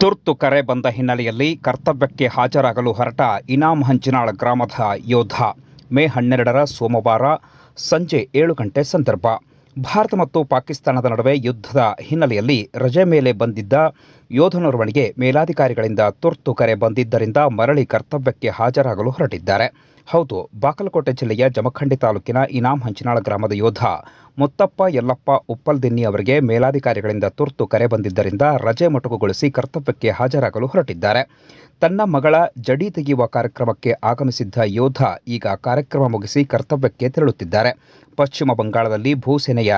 ತುರ್ತು ಕರೆ ಬಂದ ಹಿನ್ನೆಲೆಯಲ್ಲಿ ಕರ್ತವ್ಯಕ್ಕೆ ಹಾಜರಾಗಲು ಹೊರಟ ಇನಾಮ್ ಹಂಚಿನಾಳ ಗ್ರಾಮದ ಯೋಧ. ಮೇ ಹನ್ನೆರಡರ ಸೋಮವಾರ ಸಂಜೆ ಏಳು ಗಂಟೆ ಸಂದರ್ಭ. ಭಾರತ ಮತ್ತು ಪಾಕಿಸ್ತಾನದ ನಡುವೆ ಯುದ್ಧದ ಹಿನ್ನೆಲೆಯಲ್ಲಿ ರಜೆ ಮೇಲೆ ಬಂದಿದ್ದ ಯೋಧನೋರ್ವನಿಗೆ ಮೇಲಾಧಿಕಾರಿಗಳಿಂದ ತುರ್ತು ಕರೆ ಬಂದಿದ್ದರಿಂದ ಮರಳಿ ಕರ್ತವ್ಯಕ್ಕೆ ಹಾಜರಾಗಲು ಹೊರಟಿದ್ದಾರೆ. ಹೌದು, ಬಾಗಲಕೋಟೆ ಜಿಲ್ಲೆಯ ಜಮಖಂಡಿ ತಾಲೂಕಿನ ಇನಾಮ್ ಹಂಚಿನಾಳ ಗ್ರಾಮದ ಯೋಧ ಮುತ್ತಪ್ಪ, ಯಲ್ಲಪ್ಪ ಉಪ್ಪಲ್ದಿನ್ನಿ ಅವರಿಗೆ ಮೇಲಾಧಿಕಾರಿಗಳಿಂದ ತುರ್ತು ಕರೆ ಬಂದಿದ್ದರಿಂದ ರಜೆ ಮೊಟಕುಗೊಳಿಸಿ ಕರ್ತವ್ಯಕ್ಕೆ ಹಾಜರಾಗಲು ಹೊರಟಿದ್ದಾರೆ. ತನ್ನ ಮಗಳ ಜಡಿ ತೆಗೆಯುವ ಕಾರ್ಯಕ್ರಮಕ್ಕೆ ಆಗಮಿಸಿದ್ದ ಯೋಧ ಈಗ ಕಾರ್ಯಕ್ರಮ ಮುಗಿಸಿ ಕರ್ತವ್ಯಕ್ಕೆ ತೆರಳುತ್ತಿದ್ದಾರೆ. ಪಶ್ಚಿಮ ಬಂಗಾಳದಲ್ಲಿ ಭೂಸೇನೆಯ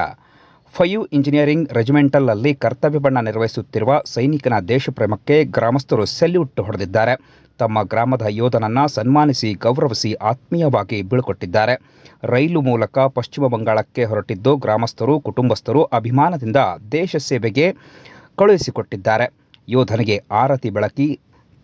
ಫೈವ್ ಇಂಜಿನಿಯರಿಂಗ್ ರೆಜಿಮೆಂಟಲ್ನಲ್ಲಿ ಕರ್ತವ್ಯ ಬಣ್ಣ ನಿರ್ವಹಿಸುತ್ತಿರುವ ಸೈನಿಕನ ದೇಶಪ್ರೇಮಕ್ಕೆ ಗ್ರಾಮಸ್ಥರು ಸೆಲ್ಯೂಟ್ ಹೊಡೆದಿದ್ದಾರೆ. ತಮ್ಮ ಗ್ರಾಮದ ಯೋಧನನ್ನ ಸನ್ಮಾನಿಸಿ ಗೌರವಿಸಿ ಆತ್ಮೀಯವಾಗಿ ಬೀಳ್ಕೊಟ್ಟಿದ್ದಾರೆ. ರೈಲು ಮೂಲಕ ಪಶ್ಚಿಮ ಬಂಗಾಳಕ್ಕೆ ಹೊರಟಿದ್ದು ಗ್ರಾಮಸ್ಥರು, ಕುಟುಂಬಸ್ಥರು ಅಭಿಮಾನದಿಂದ ದೇಶ ಸೇವೆಗೆ ಕಳುಹಿಸಿಕೊಟ್ಟಿದ್ದಾರೆ. ಯೋಧನಿಗೆ ಆರತಿ ಬೆಳಕಿ,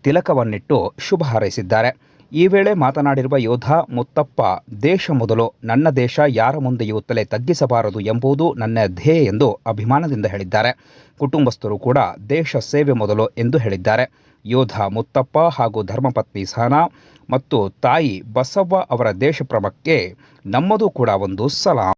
ತಿಲಕವನ್ನಿಟ್ಟು ಶುಭ ಹಾರೈಸಿದ್ದಾರೆ. ಈ ವೇಳೆ ಮಾತನಾಡಿರುವ ಯೋಧ ಮುತ್ತಪ್ಪ ದೇಶ ಮೊದಲು ನನ್ನ ದೇಶ ಯಾರ ಮುಂದೆಯೂ ತಲೆ ತಗ್ಗಿಸಬಾರದು ಎಂಬುದು ನನ್ನ ಧ್ಯೇಯ ಎಂದು ಅಭಿಮಾನದಿಂದ ಹೇಳಿದ್ದಾರೆ. ಕುಟುಂಬಸ್ಥರು ಕೂಡ ದೇಶ ಸೇವೆ ಮೊದಲು ಎಂದು ಹೇಳಿದ್ದಾರೆ. ಯೋಧ ಮುತ್ತಪ್ಪ ಹಾಗೂ ಧರ್ಮಪತ್ನಿ ಸಹನಾ ಮತ್ತು ತಾಯಿ ಬಸವ್ವ ಅವರ ದೇಶಪ್ರಮಕ್ಕೆ ನಮ್ಮದು ಕೂಡ ಒಂದು ಸಲಾಂ.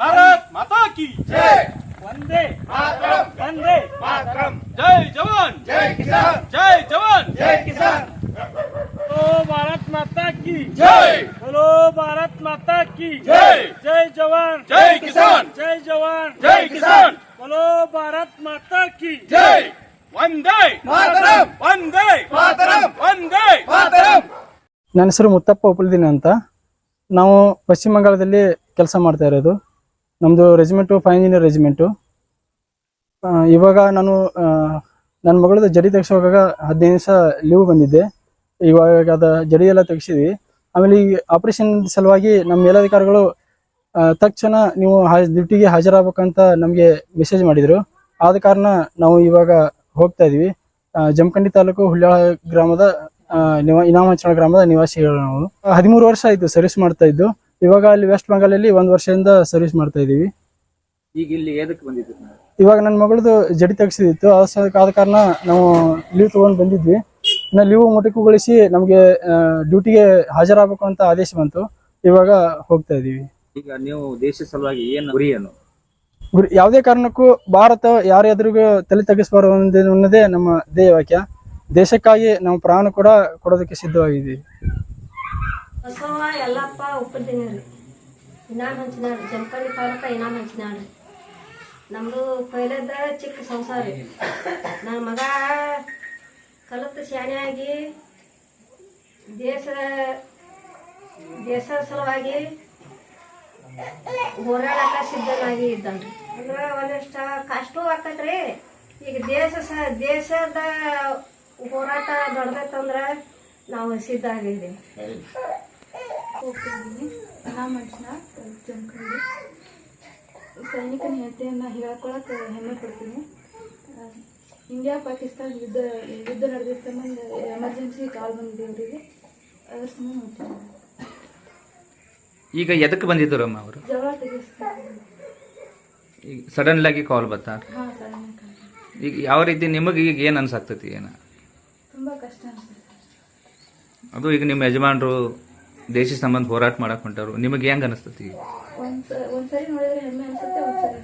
भारत माता की जय वंदे मातरम वंदे मातरम जय जवान जय किसान जय जवान जय किसान बोलो भारत माता की जय बोलो भारत माता की जय जय जवान जय किसान जय जवान जय किसान बोलो भारत माता की जय वंदे मातरम वंदे मातरम वंदे मातरम ನನ್ನ ಹೆಸರು ಮುತ್ತಪ್ಪ ಉಪ್ಪಲ್ದಿನ ಅಂತ ನಾವು ಪಶ್ಚಿಮ ಬಂಗಾಳದಲ್ಲಿ ಕೆಲಸ ಮಾಡ್ತಾ ಇರೋದು ನಮ್ಮದು ರೆಜಿಮೆಂಟು ಫೈವ್ ಇಂಜಿನಿಯರ್ ರೆಜಿಮೆಂಟು ಇವಾಗ ನಾನು ನನ್ನ ಮಗಳದ್ದು ಜಡಿ ತೆಗ್ಸೋವಾಗ ಹದಿನೈದು ದಿವಸ ಲೀವ್ ಬಂದಿದ್ದೆ. ಇವಾಗ ಅದ ಜಡಿ ಎಲ್ಲ ತೆಗ್ಸಿದ್ವಿ. ಆಮೇಲೆ ಈ ಆಪರೇಷನ್ ಸಲುವಾಗಿ ನಮ್ಮ ಮೇಲಾಧಿಕಾರಿಗಳು ತಕ್ಷಣ ನೀವು ಡ್ಯೂಟಿಗೆ ಹಾಜರಾಗಬೇಕಂತ ನಮಗೆ ಮೆಸೇಜ್ ಮಾಡಿದರು. ಆದ ಕಾರಣ ನಾವು ಇವಾಗ ಹೋಗ್ತಾ ಇದ್ವಿ. ಜಮಖಂಡಿ ತಾಲೂಕು ಹುಳ್ಯಾಳ ಗ್ರಾಮದ ಇನಾಮಂಚನ ಗ್ರಾಮದ ನಿವಾಸಿಗಳು ನಾವು. ಹದಿಮೂರು ವರ್ಷ ಆಯಿತು ಸರ್ವಿಸ್ ಮಾಡ್ತಾ ಇದ್ದು. ಇವಾಗ ಅಲ್ಲಿ ವೆಸ್ಟ್ ಬೆಂಗಾಲಲ್ಲಿ ಒಂದು ವರ್ಷದಿಂದ ಸರ್ವಿಸ್ ಮಾಡ್ತಾ ಇದೀವಿ ಈಗ ಇಲ್ಲಿ ಎದಕ್ಕೆ ಬಂದಿದ್ರು ನಾವು? ಇವಾಗ ನನ್ನ ಮಗಳದು ಜಡಿ ತೆಗ್ಸಿದಿತ್ತು ಆದ ಕಾರಣ ನಾವು ಲೀವ್ ತಗೊಂಡು ಬಂದಿದ್ವಿ. ಇನ್ನು ಲೀವ್ ಮೊಟಕುಗೊಳಿಸಿ ನಮಗೆ ಡ್ಯೂಟಿಗೆ ಹಾಜರಾಗಬೇಕು ಅಂತ ಆದೇಶ ಬಂತು. ಇವಾಗ ಹೋಗ್ತಾ ಇದೀವಿ ಈಗ ನೀವು ದೇಶ ಸಲುವಾಗಿ ಏನು ಗುರಿ ಏನು? ಗುರಿ ಯಾವುದೇ ಕಾರಣಕ್ಕೂ ಭಾರತ ಯಾರ ಎದುರಿಗೂ ತಲೆ ತಗ್ಗಿಸಬಾರದು ಅನ್ನೋದೇ- ಅನ್ನೋದೇ ನಮ್ಮ ಧ್ಯೇಯ ವಾಕ್ಯ ದೇಶಕ್ಕಾಗಿ ನಾವು ಪ್ರಾಣ ಕೂಡ ಕೊಡೋದಕ್ಕೆ ಸಿದ್ಧವಾಗಿದ್ದೀವಿ. ಬಸವ ಎಲ್ಲಪ್ಪ ಒಪ್ಪಿದ್ದೀನಿ ರೀ ಇನಾಮ್ ಹಂಚಿನಾಡು ಜಂಪನಿ ತಾಲೂಕ ಇನಾಮ್ ಹಂಚಿನಾಡು ನಮ್ಮದು ಪೈಲದ ಚಿಕ್ಕ ಸಂಸಾರ ರೀ. ನನ್ನ ಮಗ ಕಲಿತು ಶಾಣೆಯಾಗಿ ದೇಶ ದೇಶ ಸಲುವಾಗಿ ಹೋರಾಡಕ ಸಿದ್ಧನಾಗಿ ಇದ್ದಾನ್ರಿ. ಅಂದ್ರೆ ಒಂದಷ್ಟು ಕಷ್ಟ ಆಕತ್ರಿ. ಈಗ ದೇಶ ಸ, ದೇಶದ ಹೋರಾಟ ದೊಡ್ಡದಂದ್ರೆ ನಾವು ಸಿದ್ಧ ಆಗಿದ್ದೀವಿ. ಹೋಗ್ತಿದ್ದೀನಿ. ನಾ ಮನುಷ್ಯನ ಜಮಖಂಡಿ ಸೈನಿಕನ ಹೆಂಡತಿಯನ್ನು ಹೇಳ್ಕೊಳಕ್ಕೆ ಹೆಮ್ಮೆ ಪಡ್ತೀನಿ. ಇಂಡಿಯಾ ಪಾಕಿಸ್ತಾನ ಯುದ್ಧ ಯುದ್ಧ ಸಂಬಂಧ ಎಮರ್ಜೆನ್ಸಿ ಕಾಲ್ ಬಂದಿದೆ ಅವರಿಗೆ. ಅದ್ರ ಈಗ ಎದಕ್ಕೆ ಬಂದಿದ್ದರಮ್ಮ ಅವರು? ಜಗಳ ತೆಗಿಸ್ತಾರೆ ಈಗ ಸಡನ್ ಆಗಿ ಕಾಲ್ ಬರ್ತಾ? ಹಾಂ ಸಡನ್ ಈಗ ಯಾವ ರೀತಿ ನಿಮಗೆ ಈಗ ಏನು ಅನ್ಸಾಕ್ತೈತಿ ಏನ? ತುಂಬ ಕಷ್ಟ ಅನ್ಸುತ್ತೆ. ಅದು ಈಗ ನಿಮ್ಮ ಯಜಮಾನರು ದೇಶ ಸಂಬಂಧ ಹೋರಾಟ ಮಾಡಕ್ ಹೊಂಟಾರು ನಿಮಗೆ ಹೆಂಗ ಅನಿಸ್ತತಿ? ಒಂದ್ಸರಿ ನೋಡಿದ್ರೆ ಹೆಮ್ಮೆ ಅನ್ಸುತ್ತೆ ಒಂದ್ಸರಿ